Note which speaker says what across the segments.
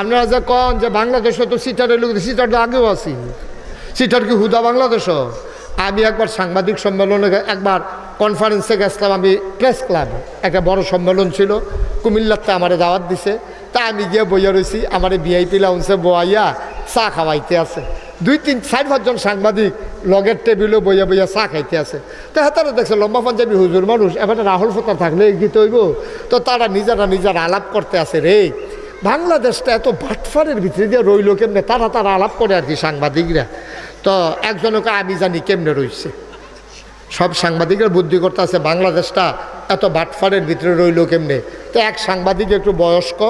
Speaker 1: আপনারা যে কন যে বাংলাদেশে তো সিটারের লোক, সিটার তো আগেও আছি। সিটার কি হুদা বাংলাদেশ? আমি একবার সাংবাদিক সম্মেলনে একবার কনফারেন্সে গেছিলাম, আমি প্রেস ক্লাবে একটা বড় সম্মেলন ছিল, কুমিল্লাতে আমারে দাওয়াত দিছে। তা আমি গিয়ে বইয়া রয়েছি আমার ভিআইপি লাউন্সে বইয়া চা খাওয়াইতে আছে। দুই তিন, চার পাঁচজন সাংবাদিক লগের টেবিলে বইয়া বইয়া চা খাইতে আছে। তো হাতারে দেখছে লম্বা পাঞ্জাবি হুজুর মানুষ, এবারে রাহুল ফোতা থাকলে গীত হইব। তো তারা নিজেরা নিজেরা আলাপ করতে আছে রে। বাংলাদেশটা এত বাটফারের ভিতরে দিয়ে রইল কেমনে? তারা তারা আলাপ করে আর কি সাংবাদিকরা। তো একজনকে আমি জানি কেমনে রইছে। সব সাংবাদিকের বুদ্ধি করতে আছে বাংলাদেশটা এত বাটফারের ভিতরে রইল কেমনে? তো এক সাংবাদিক একটু বয়স্ক,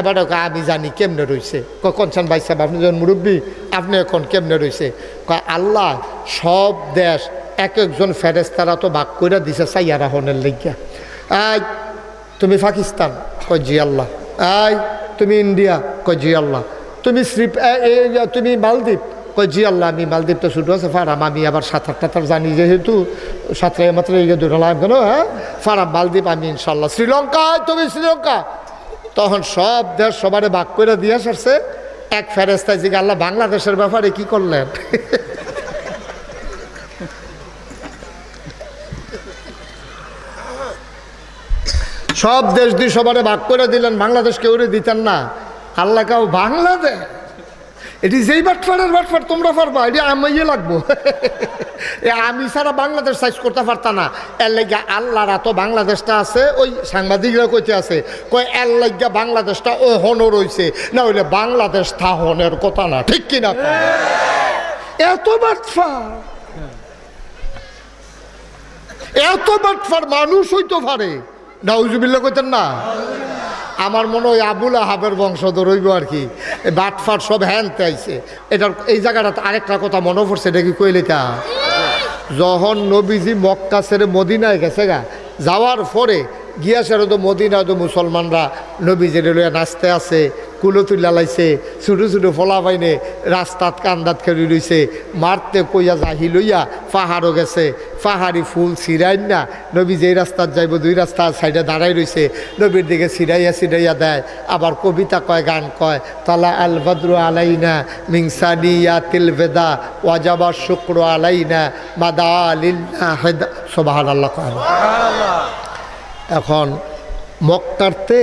Speaker 1: এবার ওকে আমি জানি কেমনে রইছে। কনসান ভাই সাহেব, আপনি যখন মুরব্বী, আপনি এখন কেমনে রইছে? কয়, আল্লাহ, সব দেশ এক একজন ফেরেস্তারা তো বাক করে দিছে সাইয়ারা হনের লেগিয়া। আই তুমি পাকিস্তান কয় জি আল্লাহ। আই তুমি ইন্ডিয়া, কয় জি আল্লাহ। তুমি শ্রী এ- এ- তুমি মালদ্বীপ কই জি আল্লাহ, আমি মালদ্বীপ তো ছুটো আছে, ফারাম, আমি আবার সাঁতার টাতার জানি যেহেতু, সাঁতারে মাত্র এই দুটালাম কেন হ্যাঁ? ফারাম, মালদ্বীপ, আমি ইনশাল্লাহ শ্রীলঙ্কায় তুমি শ্রীলঙ্কা। তখন সব দেশ সবারে বাক করে দিয়ে আসছে এক ফেরেস্তায় জিগে আল্লাহ বাংলাদেশের ব্যাপারে কি করলেন? সব দেশ দিয়ে সবারে ভাগ করে দিলেন, বাংলাদেশ কেউ দিতেন না। আল্লাহ কাউ বাংলাদেশ। এটি যেই বাটফারের বাটফার, তোমরা পারবা, এটি আমি লাগবো। এ আমি ছাড়া বাংলাদেশ সাইজ করতে পারতাম না। এর লাগে আল্লাহরা তো বাংলাদেশটা আছে, ওই সাংবাদিকরা কইতে আছে, কয়, এর বাংলাদেশটা ও হনও রয়েছে না হইলে বাংলাদেশ তা হনের কথা না, ঠিক কিনা? এত বাটফার। এত বাটফার মানুষ হইতে পারে। নাউজুবিল্লা কইতেন না? আমার মনে হয় আবুল আহাবের বংশধর হইব আর কি। বাটফাট সব হ্যানতে আইছে এটার এই জায়গাটাতে আরেকটা কথা মনে পড়ছে, এটা কি কইলে তা যখন নবীজি মক্কা ছেড়ে মদিনায় গেছে গা, যাওয়ার পরে গিয়া সেরে তো মদিনায় তো মুসলমানরা নবীজির লইয়া নাচতে আছে কুলো তুলা লাইছে, ছোটো ছোটো ফলা পাইনে, রাস্তাত কান্দাত খেলি রইছে মারতে কইয়া জাহি লইয়া পাহাড়ও গেছে পাহাড়ি ফুল ছিড়াইন না। নবী যেই রাস্তাত যাইব দুই রাস্তার সাইডে দাঁড়াই রইছে। নবীর দিকে ছিড়াইয়া ছিড়াইয়া দেয়। আবার কবিতা কয় গান কয় তালা আল বদ্রু আলাইনা মিংসানি ইয়া তিল বেদা ওয়াজাবা শুক্র আলাইনা মাদা আলিল্লা হেদা সোবাহান আল্লাহ কয় এখন মক্কারতে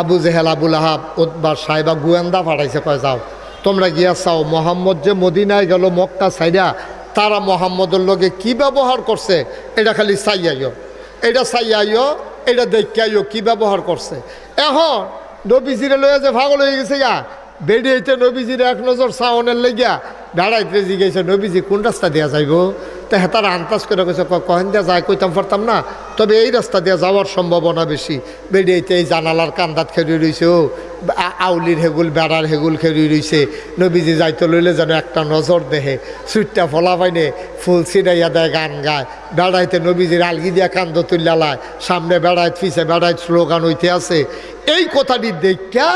Speaker 1: আবু জেহেল আবুল আহাব উদ্বার সাহেবা গুয়েন্দা পাঠাইছে কয় যাও তোমরা গিয়া চাও মোহাম্মদ যে মদিনায় গেল মক্কা সাইডা তারা মোহাম্মদের লগে কি ব্যবহার করছে, এটা খালি সাইয়াইও। এটা সাইয়াইও, এটা দেখাইও কি ব্যবহার করছে। এখন নবীজিরে লয়ে যে ভাগল হয়ে গেছে গা বেরিয়েছে নবীজিরে এক নজর সাউনের লেগিয়া বেড়াইতে জিগেছে নবীজি কোন রাস্তা দেওয়া যাইব? তা হেতারা আন্দাজ করে গেছে কহেন দিয়া যায়, কইতাম পারতাম না। তবে এই রাস্তা দিয়ে যাওয়ার সম্ভাবনা বেশি। বেরিয়েতে এই জানালার কান্দাত খেরি রইছে, ও। আউলির হেগুল, বেড়ার হেগুল খেরি রইছে। নবীজি যাইতে লইলে যেন একটা নজর দেহে, সুইটটা ফলা পাইনে, ফুল ছিড়াইয়া দেয়, গান গায়। বেড়াইতে নবীজির আলগি দিয়া কান্দ তুল্লালায় সামনে বেড়াইত, পিছে বেড়াইত, স্লোগান হইতে আছে। এই কথাটি দেখা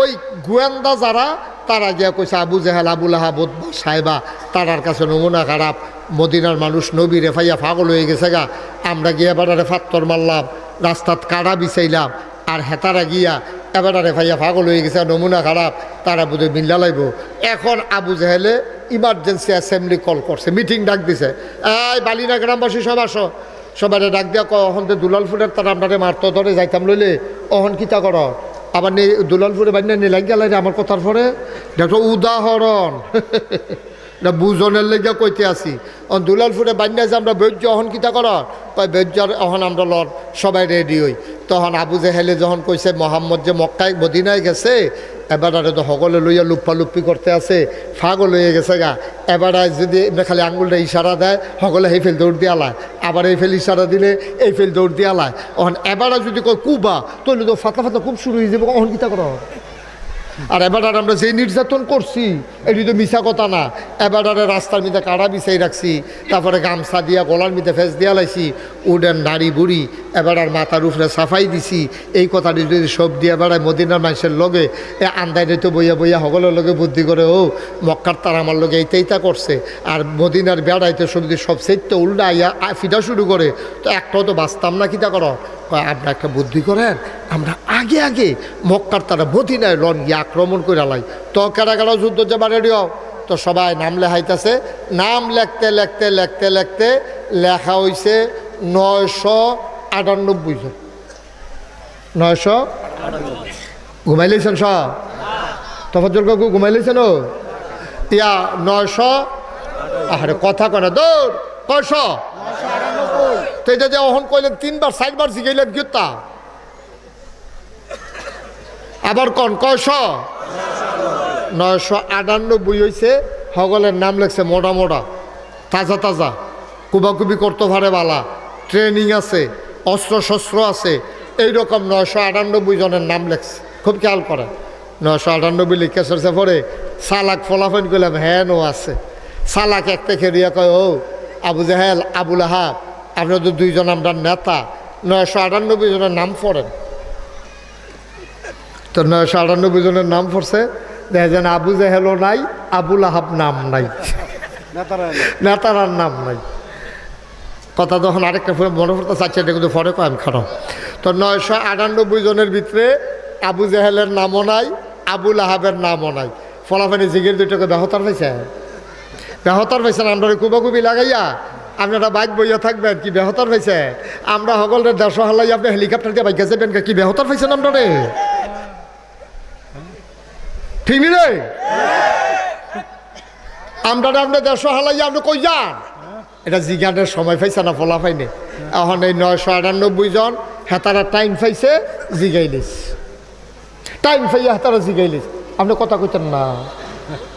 Speaker 1: ওই গোয়েন্দা যারা তারা গিয়া কইছে, আবু জেহেল আবুল আহাব উদ্বা সাহেবা, তারার কাছে নমুনা খারাপ। মদিনার মানুষ নবী রেফাইয়া পাগল হয়ে গেছে গা। আমরা গিয়া এবারে ফাত্তর মারলাম, রাস্তাত কাড়া বিছাইলাম, আর হেতারা গিয়া এবারে রেফাইয়া পাগল হয়ে গেছে, নমুনা খারাপ, তারা বোধহয় মিল্লা লাইব। এখন আবু জেহেলে ইমার্জেন্সি অ্যাসেম্বলি কল করছে মিটিং ডাক দিছে। এই বালিনা গ্রামবাসী, সব আসো। সবাই ডাক দিয়া কখন দুলাল ফুলের তারা আপনারে মারতো, ধরে যাইতাম লইলে, অহন কিতা কর? আবার দুলালপুরে বান্যা নিলাগ গেল আমার কথার পরে দেখো উদাহরণ। না বুজনের লেগে কইতে আসি অন দুলালপুরে বান্যা যে আমরা বৈর্য অহন কিতা কর কয় বৈর্যর অহন আমরা লন, সবাই রেডি হই। তখন আবু জেহেলে যখন কইছে, মোহাম্মদ যে মক্কায়, মদিনায় গেছে, এবারে তো সকলে লইয়া লুপ্পি করতে আছে, ফাগল হয়ে গেছে গা। এবারে যদি খালি আঙুলটা ইশারা দেয় সকলে এই ফেল দৌড় দিয়া লায়। আবার এই ফেল ইশারা দিলে, এই ফেল দৌড় দিয়া লায়। অহন এবারে যদি কয়, কুবা তাহলে তো ফাতা ফাতা খুব শুরু হয়ে যাবে, অহন কিতা কর আর এবার আমরা যে নির্যাতন করছি, এটি তো মিশা কথা না। এবার রাস্তার মধ্যে কাড়া বিছাই রাখছি, তারপরে গামছা দিয়া, গলার মধ্যে ফেস দিয়া লাইছি, উডেন নারী বুড়ি এবার মাথার উপরে সাফাই দিছি। এই কথাটি যদি সব দিয়ে বেড়ায় মদিনার মানুষের লগে, এ আন্দাই তো বইয়া বইয়া সকলের লগে বুদ্ধি করে, ও, মক্কার তার আমার লগে এইটা এইটা করছে। আর মদিনার বেড়াইতে সব যদি সব সেইটা উল্টা আইয়া ফিটা শুরু করে, তো একটাও তো বাঁচতাম না কিতা করো? আপনারা একটা বুদ্ধি করেন, আমরা আগে আগে মক্কার তারা মদিনায় লন গিয়ে আক্রমণ করে লাই। তো কেডা কেডা যুদ্ধ যাবা রেডিও তো সবাই নাম লেখাইতেছে। নাম লেখতে লেখতে লেখতে লেখতে লেখা হইছে নয়শো আটানব্বই জন নয়শো? ঘুমাইলেছেন সব তফাজল কাকু ঘুমাইলেছেন ও? ইয়া, নয়শো? আরে কথা কনে দৌড়। কয়শো? তো এটা যে অহন কইলেন, তিনবার, চারবার জিগাইলেন গীতা আবার কন, কয়শো? নয়শো আটানব্বই হয়েছে সকলের নাম লেখছে মোটা মোটা, তাজা তাজা। কুবাকুবি করতে পারে বালা, ট্রেনিং আছে। অস্ত্র শস্ত্র আছে। এইরকম নয়শো আটানব্বই জনের নাম লেখছে। খুব খেয়াল করে নয়শো আটানব্বই লিখে সরছে পরে সালাক ফলাফল করলাম হ্যাঁ নো আছে। সালাক এক থেকে রিয়া কয় ও আবু জাহেল আবুল আহাব আপনার তো দুইজন আমরা নেতা নয়শো আটানব্বই জনের নাম পড়েন। তো নয়শো আটানব্বই জনের নাম পড়ছে দেখা আবু জাহেলও নাই আবুল আহাব নাম নাই। নেতারার নাম নাই। কথা তখন আরেকটা ফোনে মনে পড়তে চাচ্ছে, এটা কিন্তু পরে কয়েন খারাপ তো নয়শো আটানব্বই জনের ভিতরে আবু জাহেলের নামও নাই আবুল আহাবের নামও নাই। ফলাফানি জিগির দুইটাকে বেহতার পাইছে? বেহতার পাইছেন আমরা কুবাকুবি লাগাইয়া আপনারা বাইক বইয়া থাকবেন, কি বেহতার পাইছে? আমরা সকলের দেড়শো হালাই আপনি হেলিকপ্টার দিয়ে বাইকে যাবেন কি? বেহতার পাইছেন আমরা রে ঠিক নি রে? আমরা আমরা দেড়শো হালাই আপনি কই যান? এটা জিজ্ঞানের সময় পাইছে না ফলা পাইনি। এখন এই নয়শো আটানব্বই জন হেতারা টাইম পাইছে জিগাইলিস টাইম পাইয়া হেতারা জিগাইলিস আপনি কথা কইতেন না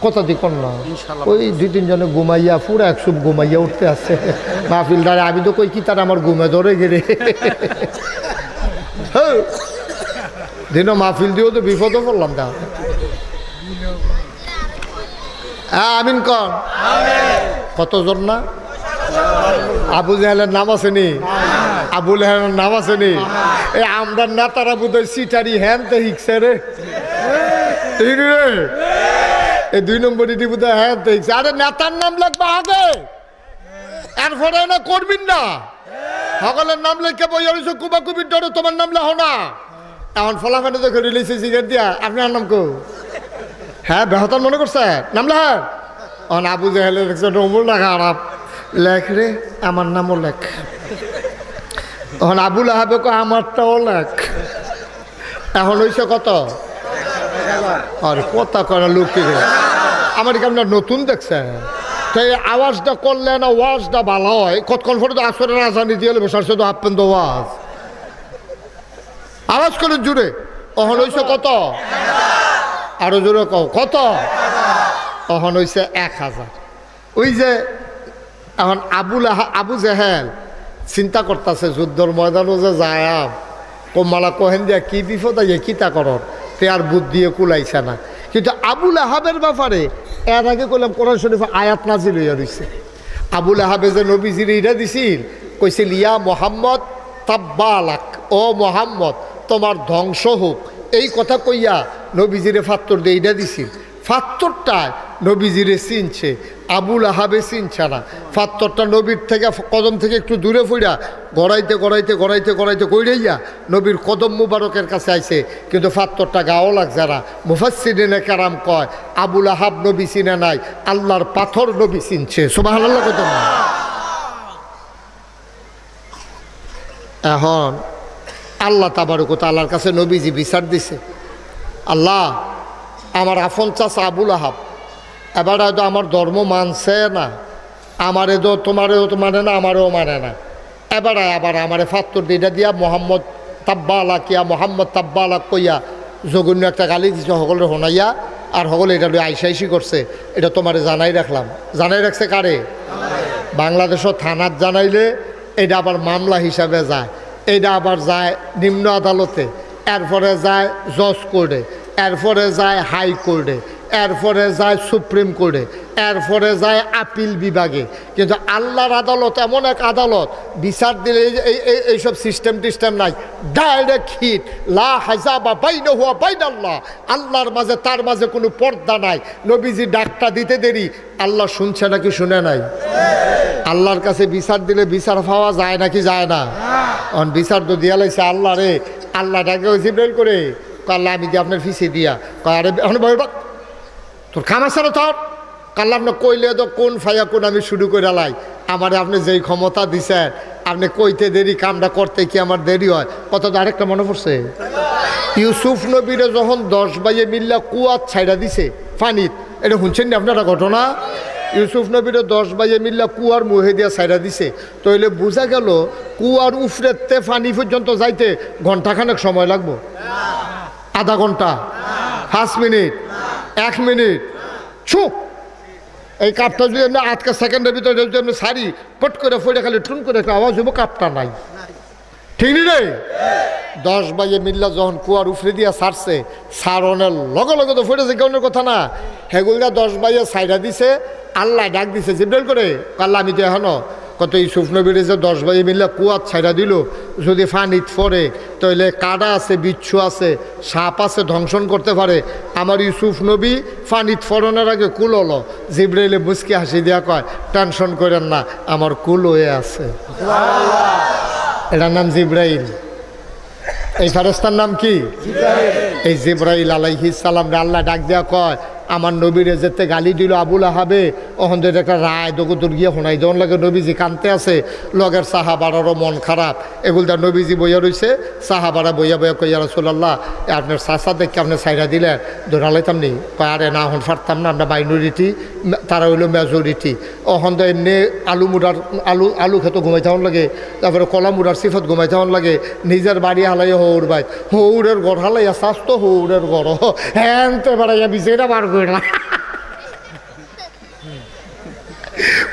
Speaker 1: কথা দিকন না। ওই দুই তিনজনে ঘুমাইয়া পুরো এক সুপ ঘুমাইয়া উঠতে আসছে মাহফিলদারে আমি তো কই কি তার আমার ঘুমে ধরে গেলে। দিন মাহফিল দিয়েও তো বিপদও পড়লাম তা হ্যাঁ আমিন কন। কতজন না? আবু জাহেলের নাম আছে নি? আবুল হেলের নাম আছে নি? এই আমরা নেতারা বোধহয় সিটারি হ্যান তো হিকছে রে। এই দুই নম্বর ইটি বোধহয় হ্যান তো হিকছে। আরে নেতার নাম লাগবে আগে। এরপরে না করবিন না। সকলের নাম লেখে বই হয়েছে কুবা কুবির ডরে তোমার নাম লেখো না। এখন ফলাফানে দেখে রিলিজে সিগারেট দিয়া। আপনার নাম কো। হ্যাঁ বেহতার মনে করছে। নাম লেখ অন আবু জাহেলের দেখছে নমুল লেখা আরাপ লেখ রে, আমার নামও লেখ। তখন আবুল আহাবে কো আমারটাও লেখ। এখন হয়েছে কত? আর কথা কয় লোক আমার কি আপনার নতুন দেখছে? তো এই আওয়াজটা করলে না, ওয়াজটা ভালো হয়। কতক্ষণ পরে তো আসরের আসানি দিয়ে বসার শুধু আপেন তো ওয়াজ। আওয়াজ করে জুড়ে। অহন হয়েছে কত? আরও জোরে কও, কত? অহন হয়েছে এক হাজার। ওই যে এখন আবুল আবু জেহেল চিন্তা করতেছে যুদ্ধর ময়দানও যে যায় কোমালা কহেন দিয়া কি বিপদ আইয়ে কিতা করর তে আর বুদ্ধিয়ে কুলাইছে না। কিন্তু আবুল আহাবের ব্যাপারে, এর আগে করলাম কোরআন শরীফ আয়াত নাজিল হইয়া রইছে। আবুল আহাবে যে নবীজির ইরা দিছিল, কইছিল, ইয়া মোহাম্মদ তাব্বালাক, ও মোহাম্মদ, তোমার ধ্বংস হোক। এই কথা কইয়া নবীজিরে ফাত্তর দিয়ে ইরা দিছিল। ফাত্তরটায় নবীজিরে চিনছে আবুল আহাবে চিনছে না ফাত্তরটা নবীর থেকে, কদম থেকে একটু দূরে ফুইরা গড়াইতে গড়াইতে গড়াইতে গড়াইতে গড়াইয়া নবীর কদম মুবারকের কাছে আইছে। কিন্তু ফাত্তরটা গাও লাগছে না। মুফাসিনে কারাম কয়, আবুল আহাব নবী চিনে নাই, আল্লাহর পাথর নবী চিনছে। সুবাহ আল্লাহ কত এখন, আল্লাহ তাবারুক আল্লাহর কাছে নবীজি বিচার দিছে। আল্লাহ, আমার আফন চাষা আবুল আহাব এবার হয়তো আমার ধর্ম মানছে না, আমারে তো তোমারেও তো মানে না, আমারও মানে না। এবার আবার আমারে ফাত্তর দিটা দিয়া মোহাম্মদ তাব্বালা কিয়া, মোহাম্মদ তাব্বালা কইয়া জঘন্য একটা গালি দিছে সকলের শোনাইয়া, আর সকলে এটা আইসা আইসি করছে। এটা তোমারে জানাই রাখলাম। জানাই রাখছে কারে? বাংলাদেশও থানাত জানাইলে এটা আবার মামলা হিসাবে যায়। এটা আবার যায় নিম্ন আদালতে, এরপরে যায় জজ কোর্টে, এরপরে যায় হাই কোর্টে। এরপরে যায় সুপ্রিম কোর্টে, এরপরে যায় আপিল বিভাগে। কিন্তু আল্লাহর আদালত এমন এক আদালত, বিচার দিলে এই এই, এই- এইসব সিস্টেম টিস্টেম নাই। ডাইরেক্ট হিট লা হাজা বা বাইন হুয়া বাইন আল্লাহ আল্লাহর মাঝে, তার মাঝে কোনো পর্দা নাই। নবীজি ডাকটা দিতে দেরি। আল্লাহ শুনছে নাকি শুনে নাই? আল্লাহর কাছে বিচার দিলে বিচার পাওয়া যায় নাকি যায় না? অন বিচার তো দিয়া লাগছে আল্লাহ রে। আল্লাহ ডাকে করে। কাল্লা আমি দিয়ে আপনার ফিসে দিয়া? আরে, এখন। তোর খাম আছে তোর? কাল্লা আপনি কইলে তো কোন ফাইয়া কোন আমি শুরু করে লাই। আমারে আপনি যেই ক্ষমতা দিছেন, আপনি কইতে দেরি, কামটা করতে কি আমার দেরি হয়? কত আরেকটা মনে পড়ছে? ইউসুফ নবীরে যখন দশ বাইয়ে মিল্লা কুয়াত ছাইড়া দিছে, ফানিত, এটা শুনছেন না আপনারা ঘটনা? ইউসুফ নবীরে দশ বাইয়ে মিল্লা কুয়ার মুহে দিয়া ছাইড়া দিছে। তইলে বোঝা গেল, কুয়ার উফরেতে ফানি পর্যন্ত যাইতে ঘন্টাখানেক সময় লাগবো। আধা ঘণ্টা পাঁচ মিনিট। এক মিনিট। ছু। এই কাপটা যদি আমরা আজকে সেকেন্ডের ভিতরে যদি আমরা সারি, পট করে ফোড়ে খালি টুন করে একটা আওয়াজ হব কাপটা নাই। ঠিক নি রে? দশ বাইয়ে মিল্লা যখন কুয়ার উফরে দিয়া সারছে সারনের লগে লগে তো ফেটেছে কেউনের কথা না? হেগুলদা দশ বাইয়ে সাইডা দিছে, আল্লাহ ডাক দিছে, জিব্রাইল করে, আল্লাহ আমি তো এখনও কত ইউসুফ নবীর যে দশ বাইয়ে মিল্লা কুয়ার ছাইড়া দিল, যদি ফানিত ফরে তাহলে কাদা আছে বিচ্ছু আছে সাপ আছে ধ্বংসন করতে পারে। আমার ইউসুফ নবী ফানিত ফরনের আগে কুল হলো। জিব্রাইলে মুসকি হাসি দেওয়া কয় টেনশন করেন না আমার কুল হয়ে আছে। এটার নাম জিব্রাইল। এই ফেরস্তার নাম কি? এই জিব্রাইল আলাইহিস সালাম আল্লাহ ডাক দেওয়া কয় আমার নবীরে যেতে গালি দিল আবুল আহাবে থেকে একটা রায় দগুদুর গিয়ে শোনাই দেওয়ার লাগে নবীজি কানতে আছে, লগের সাহাবারারও মন খারাপ। এগুলটা নবীজি বইয়া রইছে, সাহাবারা বইয়া বইয়া কইয়া রসুল্লাহ আপনার চাষা দেখে আপনি সাইডা দিলেন ধরালাইতাম নি? আরে না হন ফারতাম না, আমরা মাইনরিটি তারা হইল মেজরিটি ওখান তো এমনি আলু মুড়ার, আলু আলু খেতে ঘুমাই থাকুন লাগে, তারপরে কলা মুড়ার সিফত ঘুমাই থাকুন লাগে, নিজের বাড়ি হালাই হৌর বাই হৌরের গড় হালাইয়া স্বাস্থ্য হৌরের গড় হ্যাঁ তো বেড়াইয়া বিছেটা বার করে না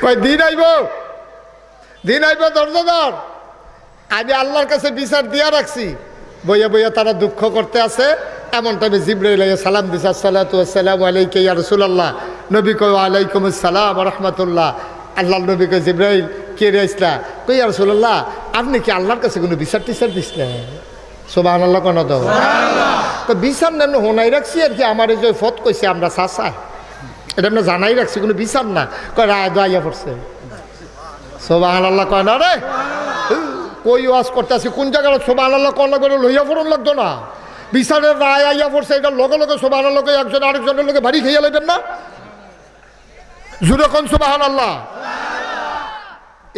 Speaker 1: কয় দিন আইব? দিন আইব দরজাদার আমি আল্লাহর কাছে বিচার দিয়া রাখছি। বইয়া বইয়া তারা দুঃখ করতে আছে। এমন টাইমে জিব্রাইল সালাম আসসালাতু আসসালামু আলাইকা ইয়া রাসূলুল্লাহ। নবী কয় আলাইকুম আসসালাম ওয়া রাহমাতুল্লাহ। আল্লাহর নবী কয় জিব্রাইল কে রে ইসলা কই ইয়া রাসূলুল্লাহ আপনি কি আল্লাহর কাছে কোনো বিচার টিচার দিস দিছিলেন সুবহানাল্লাহ কোন দাও তো বিচার নেন, হোনাই রাখছি আর কি, আমার এই যে ফত কইছে, আমরা চাচাই। এটা আমরা জানাই রাখছি, কোনো বিচার না। কয়, রায় দোয়াইয়া পড়ছে। সোবাহান আল্লাহ কয়, না রে, কই ওয়াজ করতে আসি কোন জায়গায় সোবাহান আল্লাহ কন লাগবে লইয়া পড়ুন লাগতো না। বিচারের রায় আইয়া পড়ছে এটা লগে লগে সোবাহান আল্লাহকে একজন আরেকজনের লোকে বাড়ি খেয়ে লাইবেন না? জুড়ে কোন সোবাহান আল্লাহ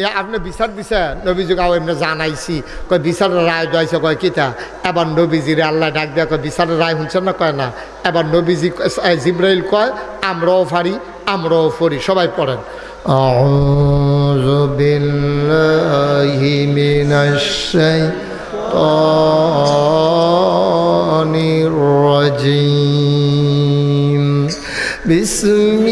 Speaker 1: এ আপনি বিচার দিছে নবীজি আও এমনি জানাইছি। কয় বিচার রায় দিয়েছে কয় কিতা এবার নবীজির আল্লাহ ডাক দিয়া, কয় বিচার রায় শুনছেন না কয় না? এবার নবীজি জিব্রাইল কয়, আমরাও ফারি আমরাও ফরি সবাই পড়েন অনির বিস্মি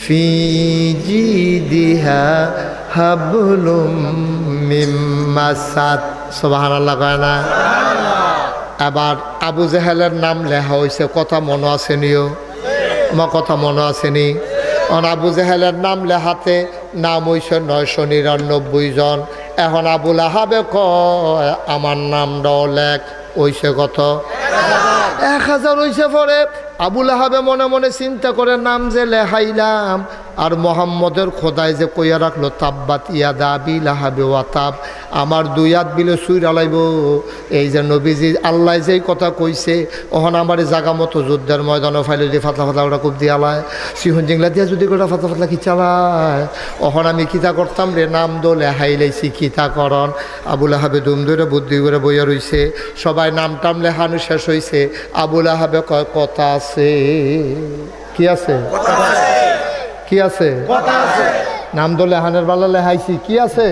Speaker 1: في جيدها حبل من مسد سبحان الله কয়না আবার আবু জেহেলের নাম লেখা হয়েছে কথা মনে আসেনিও আমার কথা মনে আসেনি অন আবু জেহেলের নাম লেখাতে নাম হইছে নয়শো নিরানব্বই জন এখন আবুল আহাবে কয় আমার নামটাও লেখ হইছে কত এক হাজার হইছে পরে আবুল আহাবে মনে মনে চিন্তা করে নাম যে লেখাইলাম আর মোহাম্মদের খোদায় যে কইয়া রাখল, তাব্বাত ইয়াদা আবি লাহাবে ওয়াতাব আমার দুই হাত বিলে সুই আলাইব। এই যে নবীজি আল্লাহ যেই কথা কইছে, ওহন আমার জাগা মতো যুদ্ধের ময়দানে ফাইলে দিয়ে ফাতলা ফাতলা ওটা খুব দিয়ে আলায়। সিহন জিংলা দিয়া যদি গোটা ফাতলা ফাতলা কি চালায়? ওহন আমি কিতা করতাম রে, নাম দোলে হাইলাইছি কিতা করন আবুল আহাবে দুম ধরে বুদ্ধি করে বইয়া রইছে, সবাই নাম টাম লেহানো শেষ হইছে। আবুল আহাবে কয়, কথা আছে? কি আছে। কি আছে? নাম দলে হানের বালা লেহাইছি কি আছে?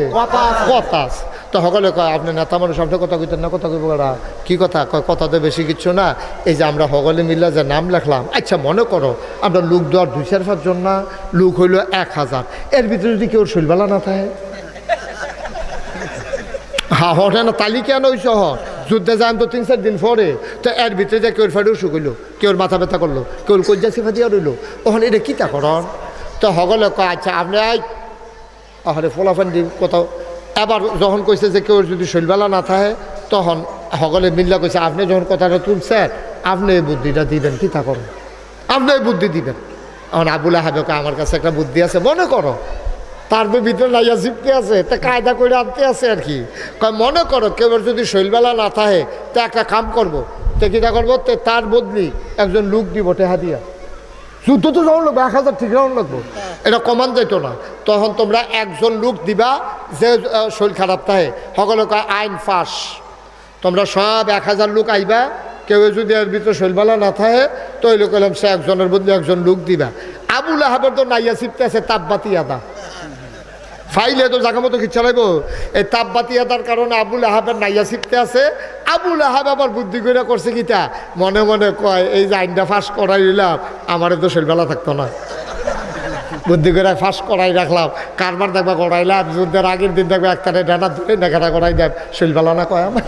Speaker 1: কথা আছে। তো সকলে কয় আপনি নেতা মানুষ আপনি কথা কইতেন না কথা কইব ওরা কি কথা? কয় কথা তো বেশি কিচ্ছু না। এই যে আমরা সকলে মিললে যে নাম লেখলাম আচ্ছা মনে করো আমরা লোক দেওয়ার দুই চার পাঁচজন না লোক হইল এক হাজার। এর ভিতরে যদি কেউ শৈলবেলা না থাকে? হা হঠে না তালিকা নই সহ যুদ্ধে যান তো তিন চার দিন পরে। তো এর ভিতরে যে কেউ ফাড়ি অসুখ হইল কেউ মাথা ব্যথা করল কেউ কজ্জা সিফা দিয়া রইল ওখানে এটা কী তা করন তো হগলে কয় আচ্ছা আপনি আহারে ফলাফান দিন কোথাও। এবার যখন কইছে যে কেউ যদি শৈলবেলা না থাকে তখন হগলে মিল্লা কইছে আপনি যখন কথাটা তুলছেন আপনি এই বুদ্ধিটা দিবেন কী তা করেন? আপনি এই বুদ্ধি দিবেন। এখন আবুল আহাবে কয়, আমার কাছে একটা বুদ্ধি আছে মনে করো। তার ভিতরে লাইয়া জিপতে আছে তা কায়দা করে আনতে আছে আর কি। কয় মনে করো কেউ যদি শৈলবেলা না থাকে তা একটা কাম করব। তে করব? তে তার বদলি একজন লোক দিব টেহা দিয়া। যুদ্ধ তো যাওয়ার লাগবে এক হাজার ঠিক যাওয়ার লাগবো। এটা কমান যাইতো না। তখন তোমরা একজন লোক দিবা যে শরীর খারাপ থাকে। সকলে কয় আইন ফাঁস। তোমরা সব এক হাজার লোক আইবা। কেউ যদি এর ভিতরে শৈলবালা না থাকে তো ওই লোক সে একজনের বদলে একজন লোক দিবা। আবুল আহাবের তো নাইয়া চিপতে আছে তাপবাতি আদা। ফাইলে তো জায়গা মতো কি চালাইব এই তাপবাতি আদার কারণে আবুল আহাবের নাইয়া শিখতে আছে। আবুল আহাব আবার বুদ্ধি করে করছে কিটা মনে মনে কয়, এই যে আইনটা ফাঁস করাই দিলাম আমারে তো শৈলবেলা থাকতো না। বুদ্ধি করে ফাঁস করাই রাখলাম। কারবার দেখবা করাইলাম যুদ্ধের আগের দিন দেখবে একটারে ডানা ধরে নেখাটা করাই দেব শৈলবেলা না কয় আমার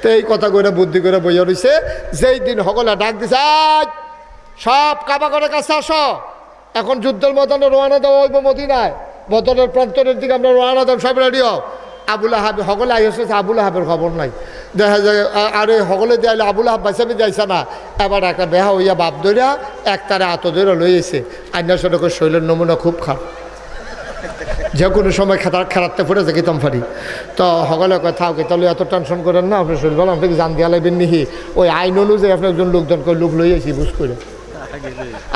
Speaker 1: তো এই কথা করে বুদ্ধি করে বইয়া রইছে। যেই দিন সকলে ডাক দিছে সব কাবা করে কাছে আসো। এখন যুদ্ধের মতনে রোয়ানা দেওয়া হইব মদিনায়। বদলের প্রান্তরের দিকে আমরা রোয়ানা দেব সব রেডি হও আবুল আহাব সকলে আইসে আবুল আহাবের খবর নাই। দেখা যায় আরে সকলে দিয়ালে আবুল আহাব বাইসাবি যাইছে না। এবার একটা বেহা হইয়া বাপ ধরিয়া এক তারে আত ধরে লইয়েছে আইনার সাথে করে শৈলের নমুনা খুব খারাপ। যে কোনো সময় খেতার খেলাতে পড়ে যে কিতাম ফারি তো সকলে কয় থাও তাহলে এত টেনশন করেন না আপনি শরীর বলেন আপনাকে জান দিয়া লাগবেন নিহি? ওই আইন অনুযায়ী আপনি একজন লোকজন লোক লই আইছি বুঝ করে।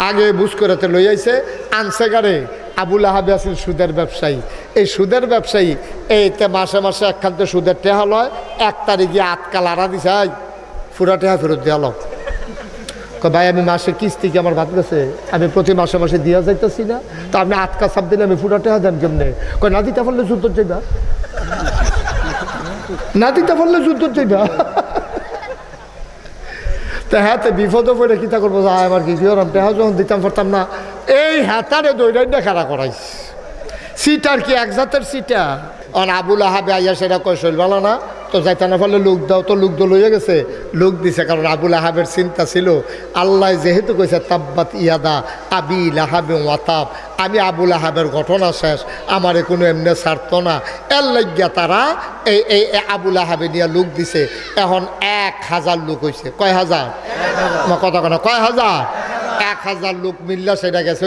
Speaker 1: আগে বুঝ করে তো লই আইছে। আনছে গারে আবুল আহাবে আছিল সুদের ব্যবসায়ী। এই সুদের ব্যবসায়ী এইতে মাসে মাসে একখানতে সুদের টেহা লয়, এক তারিখে আটকাল আড়া দিছে, আই, ফুরা টেহা ফেরত দেওয়া লও। কয়, ভাই, আমি মাসে কিস্তি কি আমার ভাত গেছে? আমি প্রতি মাসে মাসে দিয়া যাইতেছি না, তা আপনি আটকা সাপ দিলে আমি ফুটা টেহা দেন কেমনে? কয়, না দিতে পারলে যুদ্ধ যাইবা না দিতে পারলে যুদ্ধ যাইবা তা হ্যাঁ তো বিপদও পড়ে, কিতা করব? যা আমার কি টেহা যখন দিতাম পারতাম না। এই হ্যাতারে দৈরাইডা খাড়া করাইস। সিটার কি এক জাতের সিটা? আর আবুল আহাবে আইয়া সেটা কয় শৈলবালা না তো যাইতে না পারলে লোক দাও তো লোক দো লইয়া গেছে। লোক দিছে কারণ আবুল আহাবের চিন্তা ছিল আল্লাহ যেহেতু কইছে তাব্বাত ইয়াদা আবি লাহাবে ওয়াতাব আমি আবুল আহাবের ঘটনা শেষ আমারে কোনো এমনি ছাড়তো না। এর লাগিয়া তারা এই এই আবুল আহাবে নিয়ে লোক দিছে। এখন এক হাজার লোক হয়েছে কয় হাজার? কথা কেন কয় হাজার? এক হাজার লোক মিললা সেটা গেছে।